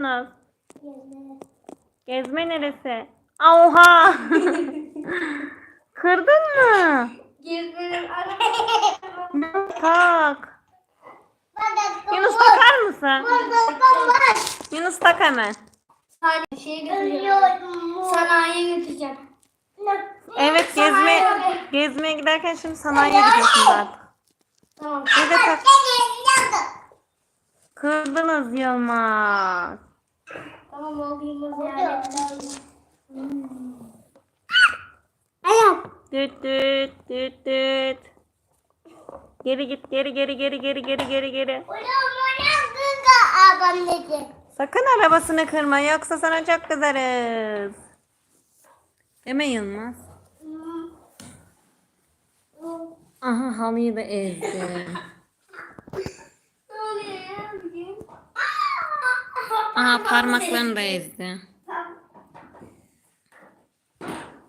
gidiyorsunuz? Gezme neresi? Oha! Kırdın mı? Gezmenin Tak. Yunus takar mısın? Yunus tak hemen. Sadece şeye götüreceğim. Sanayiye götüreceğim. Evet gezme gezmeye giderken şimdi sanayiye gidiyorsunuz artık. Tamam. Bir de tak. Kırdınız Yılmaz. Tamam oldu Yılmaz yani. Düt düt düt düt. Geri git geri geri geri geri geri geri geri. Sakın arabasını kırma yoksa sana çok kızarız. Deme Yılmaz. Aha halıyı da ezdi. Ne oluyor ya bugün? Aha parmaklarını da ezdi.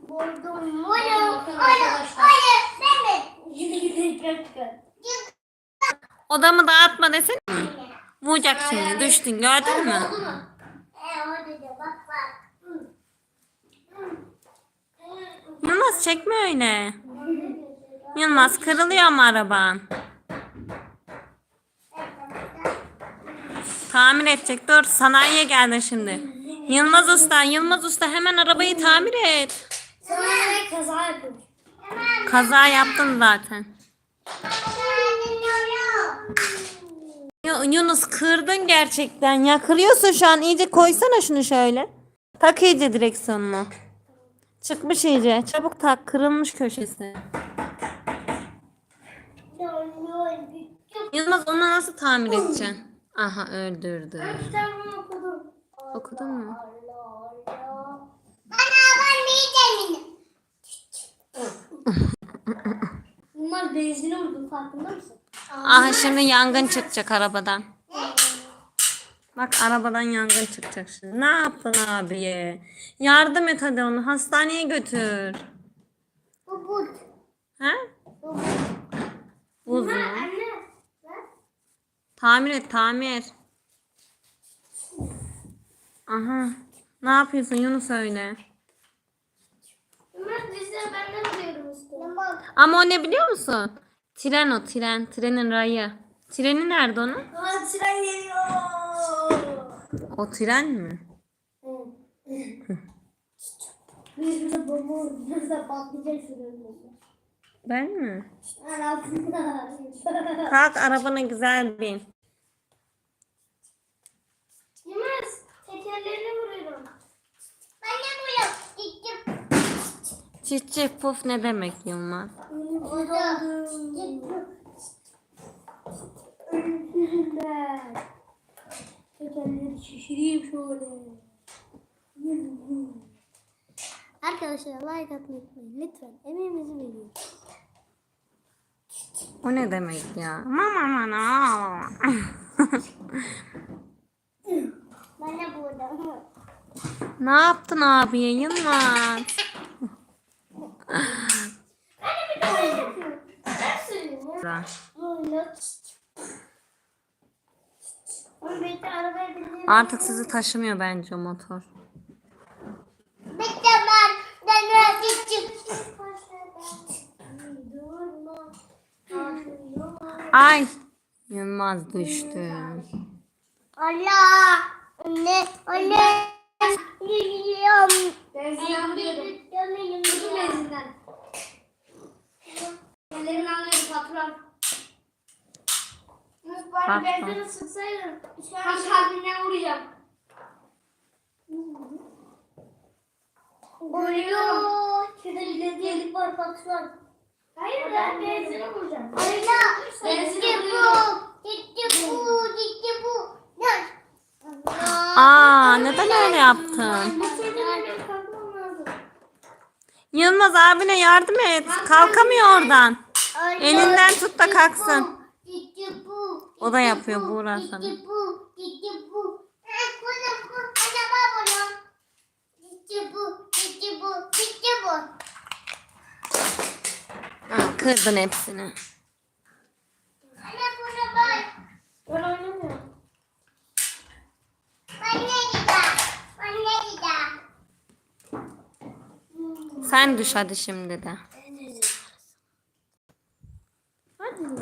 Buldum. Odamı dağıtma desene. Vuracak şimdi düştün gördün mü? Yılmaz çekme öyle. Yılmaz kırılıyor mu araban? Tamir edecek. Dur sanayiye geldin şimdi. Yılmaz Usta, Yılmaz Usta hemen arabayı tamir et. Sana ne kaza yapıyormuş. Kaza yaptın zaten. Ya Yunus kırdın gerçekten ya. Kırıyorsun şu an. İyice koysana şunu şöyle. Tak iyice direksiyonunu. Çıkmış iyice. Çabuk tak. Kırılmış köşesi. Yılmaz onu nasıl tamir edeceksin? Aha öldürdü. Kitabımı okudum. Okudun mu? Bunlar benzine vurdu farkında mısın? Aha şimdi yangın çıkacak arabadan. Bak arabadan yangın çıkacak şimdi. Ne yaptın abiye? Yardım et hadi onu. Hastaneye götür. Bu bu. He? Bu bu. Buz mu? Anne. Tamir et tamir. Aha. Ne yapıyorsun Yunus öyle? Bunlar dizine ben ne işte. Ama o ne biliyor musun? Tren o tren. Trenin rayı. Treni nerede onun? Aa tren geliyor. O tren mi? Biz bomba. Ben mi? Kalk arabana güzel bin. Yemez. Tekerlerini vuruyorum. Ben de vuruyorum. Çift puf ne demek Yılmaz? Tekerleri şişireyim şöyle. Arkadaşlar like atmayı unutmayın. Lütfen emeğimizi verin. O ne demek ya? Mama mama. De burada. ne yaptın abiye Yılmaz? Ben söyleyeyim ya. Oğlum bekle arabaya bindiğim. Artık sizi taşımıyor bence motor. Bekle ben. Ben. Ay. Yılmaz düştü. Allah. Anne. Anne. Gidiyorum. Benzin yanmıyorum. Bütün benzinden. Ellerini anlıyorum patron. Yunus bari Patron. benzini sıksaydın. Tam kalbine vuracağım. Oluyor. Şurada bir delik var patron. Hayır ben benzini vuracağım. Allah. Gitti bu. Gitti bu. Gitti bu. Aa neden öyle yaptın? Yılmaz abine yardım et. Kalkamıyor oradan. Elinden tut da kalksın. O da yapıyor Buğra sana. Gitti bu. Gitti bu. Bu da bu. Ana bunu. Gitti bu. Gitti bu. Gitti bu. Ha, kırdın hepsini. Ana buna bak. Ben oynamıyorum. Ben ne Sen düş hadi şimdi de.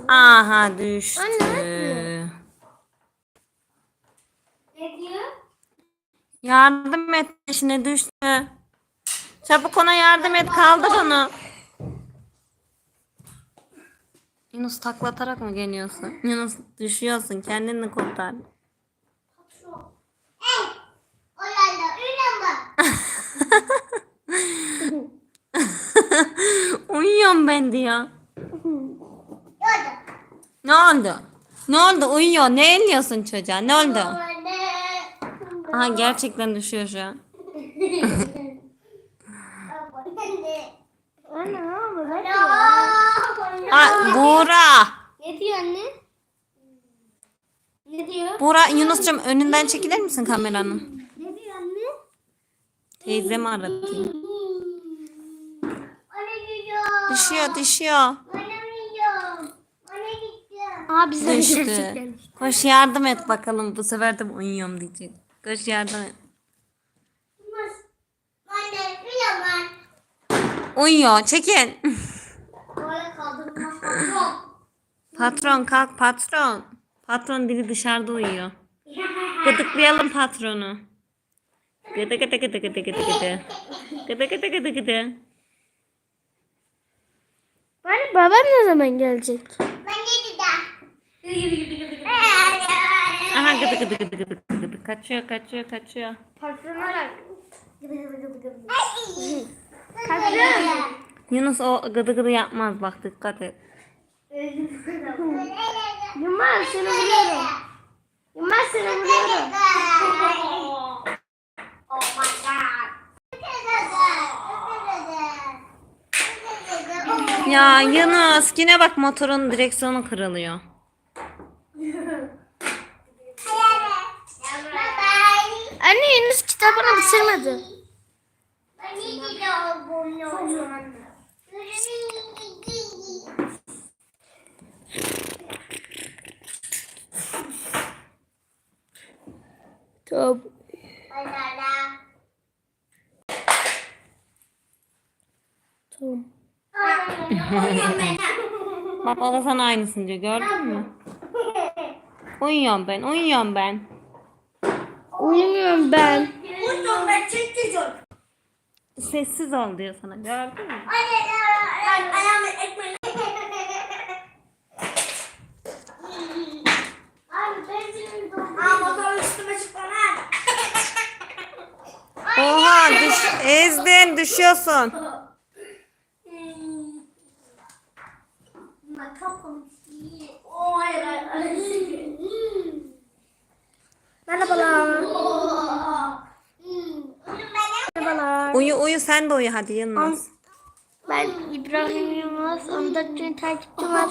Aha düştü. Ne diyor? Yardım et işine düştü. Çabuk ona yardım et kaldır onu. Yunus taklatarak mı geliyorsun? Yunus düşüyorsun kendini kurtar. Uyuyorum ben diyor. Yolda. Ne oldu? Ne oldu uyuyor ne elliyorsun çocuğa ne oldu? Aha gerçekten düşüyor şu an. Aa, Buğra. Ne diyor anne? Ne diyor? Buğra Yunus'cum önünden çekilir misin kameranın? Ne diyor anne? Teyzemi aratayım. Düşüyor düşüyor. Anne gidiyor. Anne gidiyor. Aa bize Düştü. Koş yardım et bakalım bu sefer de uyuyorum diyecek. Koş yardım et. Anne. Uyuyor çekin. Böyle kaldırmak yok. patron kalk patron. Patron dili dışarıda uyuyor. Gıdıklayalım patronu. Gıdı gıdı gıdı gıdı gıdı gıdı. Gıdı gıdı gıdı gıdı. Babam ne zaman gelecek? Ben. Aha gıdı gıdı gıdı gıdı gıdı gıdı. Kaçıyor kaçıyor kaçıyor. Patronarak. Patron. Yunus o gıdı gıdı yapmaz bak dikkat et. Yılmaz seni buluyorum. Yılmaz seni buluyorum. Oh my god. Ya Yunus yine bak motorun direksiyonu kırılıyor. Anne Yunus kitabını bitirmedi. Tamam. Bak o da sana aynısını diyor gördün mü? Uyuyorum ben uyuyorum ben. Uyumuyorum ben. Sessiz ol diyor sana gördün mü? Oha düş, ezdin düşüyorsun. Uyu sen de uyu hadi Yılmaz. Ben İbrahim Yılmaz. 14 bin takipçim var.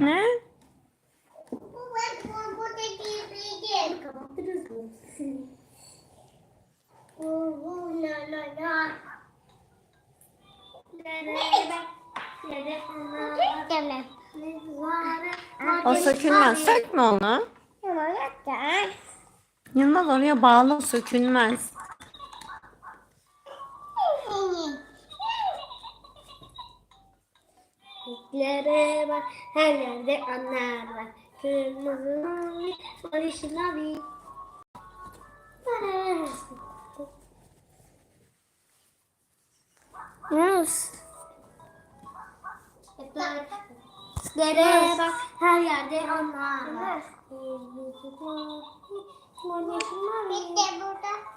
Ne? O sökülmez. Sökme onu. Yılmaz oraya bağlı sökülmez. Renklere bak, her yerde anlar var. Kırmızı mavi, barışın mavi. Yunus. Bak, her yerde barışın mavi. Bitti burada.